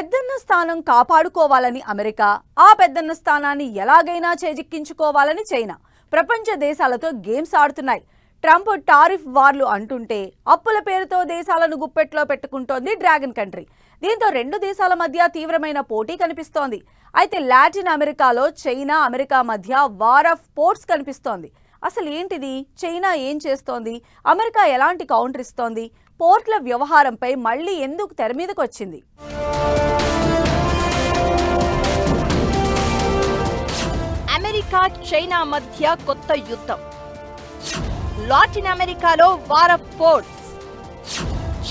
పెద్దన్న స్థానం కాపాడుకోవాలని అమెరికా ఆ పెద్దన్న స్థానాన్ని ఎలాగైనా చేజిక్కించుకోవాలని చైనా. ప్రపంచ దేశాలతో గేమ్స్ ఆడుతున్నాయి. ట్రంప్ టారిఫ్ వార్లు అంటుంటే అప్పుల పేరుతో దేశాలను గుప్పెట్లో పెట్టుకుంటోంది డ్రాగన్ కంట్రీ. దీంతో రెండు దేశాల మధ్య తీవ్రమైన పోటీ కనిపిస్తోంది. అయితే లాటిన్ అమెరికాలో చైనా అమెరికా మధ్య వార్ ఆఫ్ పోర్ట్స్ కనిపిస్తోంది. అసలు ఏంటిది? చైనా ఏం చేస్తోంది? అమెరికా ఎలాంటి కౌంటర్ ఇస్తోంది? పోర్ట్ల వ్యవహారంపై మళ్ళీ ఎందుకు తెర మీదకు వచ్చింది అమెరికా చైనా మధ్య కొత్త యుద్ధం. లాటిన్ అమెరికాలో వార్ ఆఫ్ పోర్ట్స్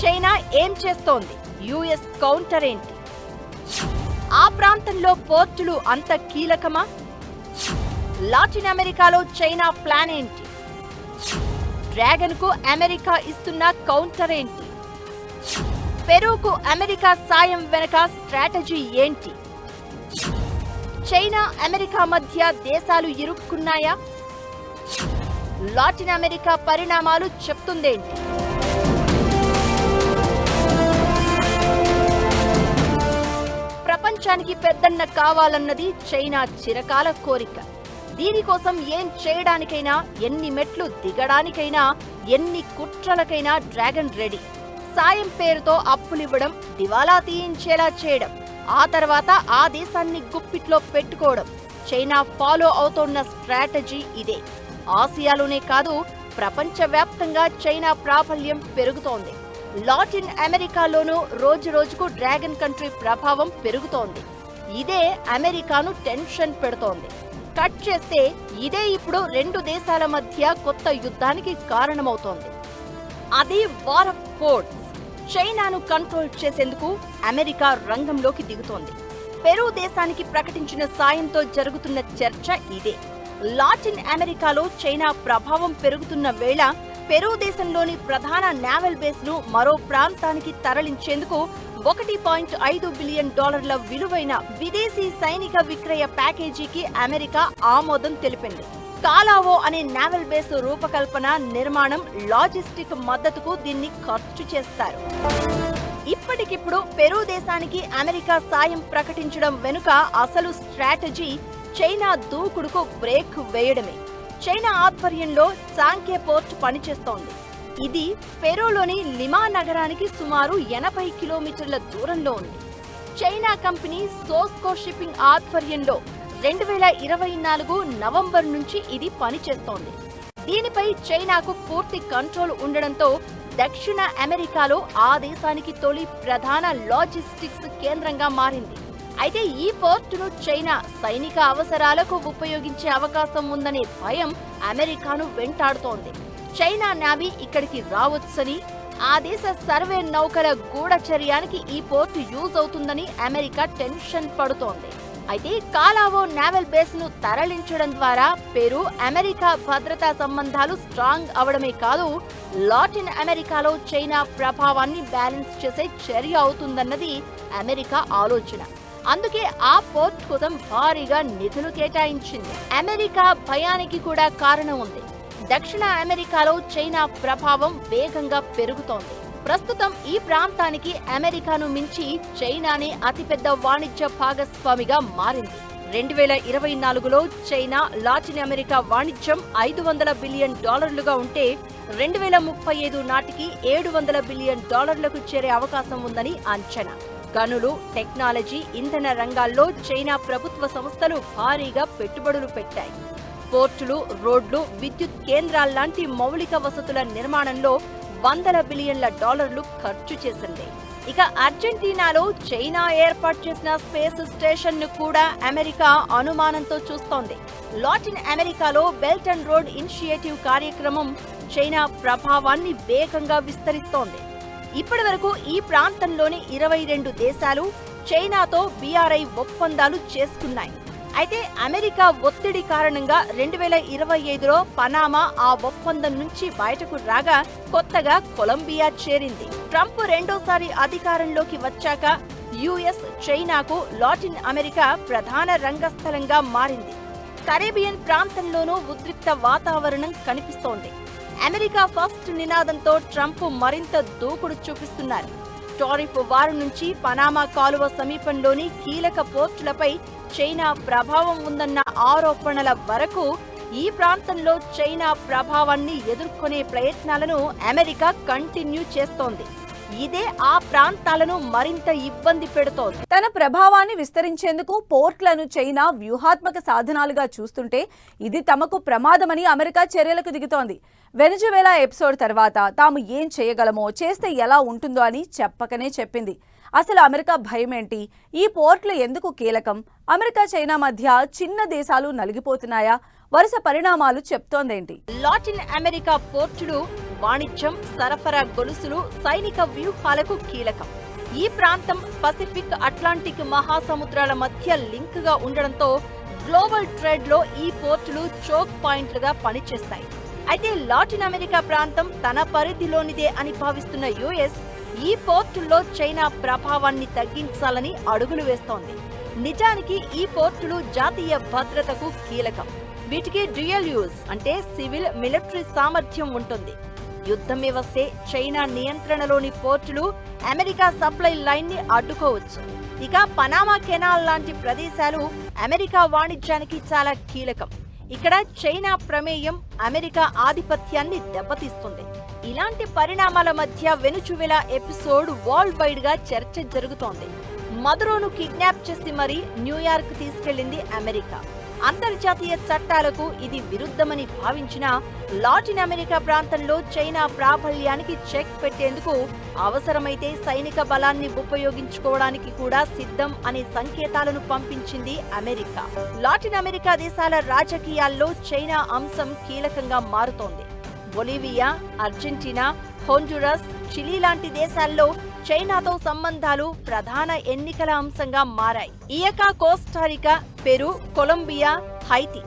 చైనా ఏం చేస్తోంది? యుఎస్ కౌంటర్ ఏంటి? ఆ ప్రాంతంలో పోర్టులు అంత కీలకమా? లాటిన్ అమెరికాలో చైనా ప్లాన్ ఏంటి? డ్రాగన్కు అమెరికా ఇస్తున్న కౌంటర్ ఏంటి? పెరూకు అమెరికా సాయం వెనక స్ట్రాటజీ ఏంటి? చైనా అమెరికా మధ్య దేశాలు ఇరుక్కున్నాయా? లాటిన్ అమెరికా పరిణామాలు చెప్తుందేంటి ప్రపంచానికి పెద్దన్న కావాలన్నది చైనా చిరకాల కోరిక. దీనికోసం ఏం చేయడానికైనా ఎన్ని మెట్లు దిగడానికైనా ఎన్ని కుట్రలకైనా డ్రాగన్ రెడీ. సాయం పేరుతో అప్పులివ్వడం దివాలా తీయించేలా చేయడం. ఆ తర్వాత ఆ దేశాన్ని గుప్పిట్లో పెట్టుకోవడం. చైనా ఫాలో అవుతోన్న స్ట్రాటజీ ఇదే. ఆసియాలోనే కాదు ప్రపంచవ్యాప్తంగా చైనా ప్రాబల్యం పెరుగుతోంది. లాటిన్ అమెరికాలోనూ రోజు రోజుకు డ్రాగన్ కంట్రీ ప్రభావం పెరుగుతోంది. ఇదే అమెరికాను టెన్షన్ పెడుతోంది. కట్ చేస్తే ఇదే ఇప్పుడు రెండు దేశాల మధ్య కొత్త యుద్ధానికి కారణమవుతోంది. అది వార్ ఆఫ్ పోర్ట్స్ చైనాను కంట్రోల్ చేసేందుకు అమెరికా రంగంలోకి దిగుతోంది. పెరు దేశానికి ప్రకటించిన సాయంతో జరుగుతున్న చర్చ ఇదే. లాటిన్ అమెరికాలో చైనా ప్రభావం పెరుగుతున్న వేళ పెరు దేశంలోని ప్రధాన నావల్ బేస్ను మరో ప్రాంతానికి తరలించేందుకు ఒకటి పాయింట్ ఐదు బిలియన్ డాలర్ల విలువైన విదేశీ సైనిక విక్రయ ప్యాకేజీకి అమెరికా ఆమోదం తెలిపింది. కాలావో అనే నావల్ బేస్ రూపకల్పన నిర్మాణం లాజిస్టిక్ మద్దతుకు దీన్ని ఖర్చు చేస్తారు. ఇప్పటికిప్పుడు పెరు దేశానికి అమెరికా సాయం ప్రకటించడం వెనుక అసలు స్ట్రాటజీ చైనా దూకుడుకు బ్రేక్ వేయడమే. చైనా ఆధ్వర్యంలో సాంకే పోర్ట్ పనిచేస్తోంది. ఇది పెరోలోని లిమా నగరానికి సుమారు ఎనభై కిలోమీటర్ల దూరంలో ఉంది. చైనా కంపెనీ సోస్కో షిప్పింగ్ ఆధ్వర్యంలో రెండు వేల ఇరవై నాలుగు నవంబర్ నుంచి ఇది పనిచేస్తోంది. దీనిపై చైనాకు పూర్తి కంట్రోల్ ఉండడంతో దక్షిణ అమెరికాలో ఆ దేశానికి తొలి ప్రధాన లాజిస్టిక్స్ కేంద్రంగా మారింది. అయితే ఈ పోర్టును చైనా సైనిక అవసరాలకు ఉపయోగించే అవకాశం ఉందనే భయం అమెరికాను వెంటాడుతోంది. చైనా నావీ ఇక్కడికి రావచ్చని ఆ దేశ సర్వే నౌకల గూఢచర్యానికి ఈ పోర్టు యూజ్ అవుతుందని అమెరికా టెన్షన్ పడుతోంది. అయితే కాలావో నావల్ బేస్ను తరలించడం ద్వారా పెరు అమెరికా భద్రతా సంబంధాలు స్ట్రాంగ్ అవడమే కాదు లాటిన్ అమెరికాలో చైనా ప్రభావాన్ని బ్యాలెన్స్ చేసే చర్య అవుతుందన్నది అమెరికా ఆలోచన. అందుకే ఆ పోర్ట్ కోసం భారీగా నిధులు కేటాయించింది. అమెరికా భయానికి కూడా కారణం ఉంది. దక్షిణ అమెరికాలో చైనా ప్రభావం వేగంగా పెరుగుతోంది. ప్రస్తుతం ఈ ప్రాంతానికి అమెరికాను మించి చైనానే అతిపెద్ద వాణిజ్య భాగస్వామిగా మారింది. రెండు వేల ఇరవై నాలుగులో చైనా లాటిన్ అమెరికా వాణిజ్యం ఐదు వందల బిలియన్ డాలర్లుగా ఉంటే రెండు వేల ముప్పై ఐదు నాటికి ఏడు వందల బిలియన్ డాలర్లకు చేరే అవకాశం ఉందని అంచనా. గనులు టెక్నాలజీ ఇంధన రంగాల్లో చైనా ప్రభుత్వ సంస్థలు భారీగా పెట్టుబడులు పెట్టాయి. పోర్టులు రోడ్లు విద్యుత్ కేంద్రాల్లాంటి మౌలిక వసతుల నిర్మాణంలో వందల బిలియన్ల డాలర్లు ఖర్చు చేసింది. ఇక అర్జెంటీనాలో చైనా ఏర్పాటు చేసిన స్పేస్ స్టేషన్ను కూడా అమెరికా అనుమానంతో చూస్తోంది. లాటిన్ అమెరికాలో బెల్ట్ అండ్ రోడ్ ఇనిషియేటివ్ కార్యక్రమం చైనా ప్రభావాన్ని వేగంగా విస్తరిస్తోంది. ఇప్పటి వరకు ఈ ప్రాంతంలోని ఇరవై రెండు దేశాలు చైనాతో బీఆర్ఐ ఒప్పందాలు చేసుకున్నాయి. అయితే అమెరికా ఒత్తిడి కారణంగా రెండు వేల ఇరవై ఐదులో పనామా ఆ ఒప్పందం నుంచి బయటకు రాగా కొత్తగా కొలంబియా చేరింది. ట్రంప్ రెండోసారి అధికారంలోకి వచ్చాక యుఎస్ చైనాకు లాటిన్ అమెరికా ప్రధాన రంగస్థలంగా మారింది. కరేబియన్ ప్రాంతంలోనూ ఉద్రిక్త వాతావరణం కనిపిస్తోంది. అమెరికా ఫస్ట్ నినాదంతో ట్రంప్ మరింత దూకుడు చూపిస్తున్నారు. టారిఫ్ వారు నుంచి పనామా కాలువ సమీపంలోని కీలక పోస్టులపై చైనా ప్రభావం ఉందన్న ఆరోపణల వరకు ఈ ప్రాంతంలో చైనా ప్రభావాన్ని ఎదుర్కొనే ప్రయత్నాలను అమెరికా కంటిన్యూ చేస్తోంది. ఇదే ఆ ప్రాంతాలను మరింత ఇబ్బంది పెడుతోంది. తన ప్రభావాన్ని విస్తరించేందుకు పోర్ట్లను చైనా వ్యూహాత్మక సాధనాలుగా చూస్తుంటే ఇది తమకు ప్రమాదమని అమెరికా చర్యలకు దిగుతోంది. వెనుజువేలా ఎపిసోడ్ తర్వాత తాము ఏం చేయగలమో చేస్తే ఎలా ఉంటుందో అని చెప్పకనే చెప్పింది. అసలు అమెరికా భయం ఏంటి? ఈ పోర్ట్లు ఎందుకు కీలకం? అమెరికా చైనా మధ్య చిన్న దేశాలు నలిగిపోతున్నాయా? వరుస పరిణామాలు చెప్తోందేంటి? లాటిన్ అమెరికా పోర్టులు వాణిజ్యం సరఫరా గొలుసులు సైనిక వ్యూహాలకు కీలకం. ఈ ప్రాంతం పసిఫిక్ అట్లాంటిక్ మహాసముద్రాల మధ్య లింక్గా ఉండడంతో గ్లోబల్ ట్రేడ్లో ఈ పోర్టులు చోక్ పాయింట్లుగా పనిచేస్తాయి. అయితే లాటిన్ అమెరికా ప్రాంతం తన పరిధిలోనిదే అని భావిస్తున్న యుఎస్ ఈ పోర్టుల్లో చైనా ప్రభావాన్ని తగ్గించాలని అడుగులు వేస్తోంది. నిజానికి ఈ పోర్టులు జాతీయ భద్రతకు కీలకం. వీటికి డ్యూయల్ యూజ్ అంటే సివిల్ మిలిటరీ సామర్థ్యం ఉంటుంది. యుద్ధమే వస్తే చైనా నియంత్రణలోని పోర్టులు అమెరికా సప్లై లైన్ని అడ్డుకోవచ్చు. ఇక పనామా కెనాల్ లాంటి ప్రదేశాలు అమెరికా వాణిజ్యానికి చాలా కీలకం. ఇక్కడ చైనా ప్రమేయం అమెరికా ఆధిపత్యాన్ని దెబ్బతీస్తుంది. ఇలాంటి పరిణామాల మధ్య వెనుచువెలా ఎపిసోడ్ వరల్డ్ వైడ్గా చర్చ జరుగుతోంది. మదురోను కిడ్నాప్ చేసి మరీ న్యూయార్క్ తీసుకెళ్ళింది అమెరికా. అంతర్జాతీయ చట్టాలకు ఇది విరుద్ధమని భావించిన లాటిన్ అమెరికా ప్రాంతంలో చైనా ప్రాబల్యానికి చెక్ పెట్టేందుకు అవసరమైతే సైనిక బలాన్ని ఉపయోగించుకోవడానికి కూడా సిద్ధం అనే సంకేతాలను పంపించింది అమెరికా. లాటిన్ అమెరికా దేశాల రాజకీయాల్లో చైనా అంశం కీలకంగా మారుతోంది. బొలివియా అర్జెంటీనా హోంజురస్ చిలీ లాంటి దేశాల్లో చైనాతో సంబంధాలు ప్రధాన ఎన్నికల అంశంగా మారాయి. ఇయకా Costa Rica Peru Colombia Haiti.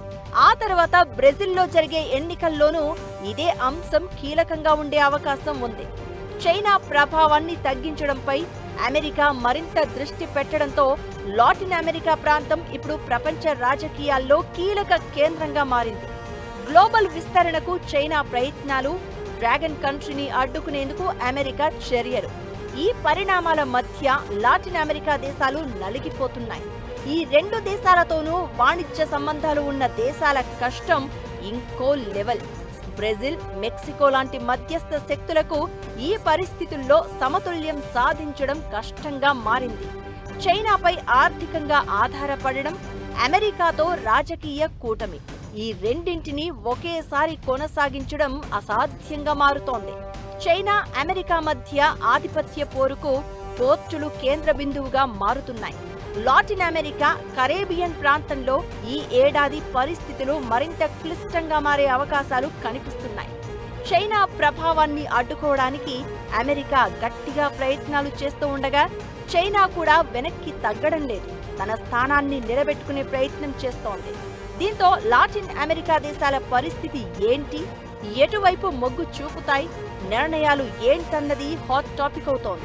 ఆ తర్వాత బ్రెజిల్లో జరిగే ఎన్నికల్లోనూ ఇదే అంశం కీలకంగా ఉండే అవకాశం ఉంది. చైనా ప్రభావాన్ని తగ్గించడంపై అమెరికా మరింత దృష్టి పెట్టడంతో లాటిన్ అమెరికా ప్రాంతం ఇప్పుడు ప్రపంచ రాజకీయాల్లో కీలక కేంద్రంగా మారింది. గ్లోబల్ విస్తరణకు చైనా ప్రయత్నాలు డ్రాగన్ కంట్రీని అడ్డుకునేందుకు అమెరికా చర్యలు. ఈ పరిణామాల మధ్య లాటిన్ అమెరికా దేశాలు నలిగిపోతున్నాయి. ఈ రెండు దేశాలతోనూ వాణిజ్య సంబంధాలు ఉన్న దేశాల కష్టం ఇంకో లెవెల్. బ్రెజిల్ మెక్సికో లాంటి మధ్యస్థ శక్తులకు ఈ పరిస్థితుల్లో సమతుల్యం సాధించడం కష్టంగా మారింది. చైనాపై ఆర్థికంగా ఆధారపడడం అమెరికాతో రాజకీయ కూటమి. ఈ రెండింటినీ ఒకేసారి కొనసాగించడం అసాధ్యంగా మారుతోంది. చైనా అమెరికా మధ్య ఆధిపత్య పోరుకు పోర్టులు కేంద్ర బిందువుగా మారుతున్నాయి. లాటిన్ అమెరికా కరేబియన్ ప్రాంతంలో ఈ ఏడాది పరిస్థితులు మరింత క్లిష్టంగా మారే అవకాశాలు కనిపిస్తున్నాయి. చైనా ప్రభావాన్ని అడ్డుకోవడానికి అమెరికా గట్టిగా ప్రయత్నాలు చేస్తూ ఉండగా చైనా కూడా వెనక్కి తగ్గడం లేదు. తన స్థానాన్ని నిలబెట్టుకునే ప్రయత్నం చేస్తోంది. దీంతో లాటిన్ అమెరికా దేశాల పరిస్థితి ఏంటి? ఎటువైపు మొగ్గు చూపుతాయి? నిర్ణయాలు ఏంటన్నది హాట్ టాపిక్ అవుతోంది.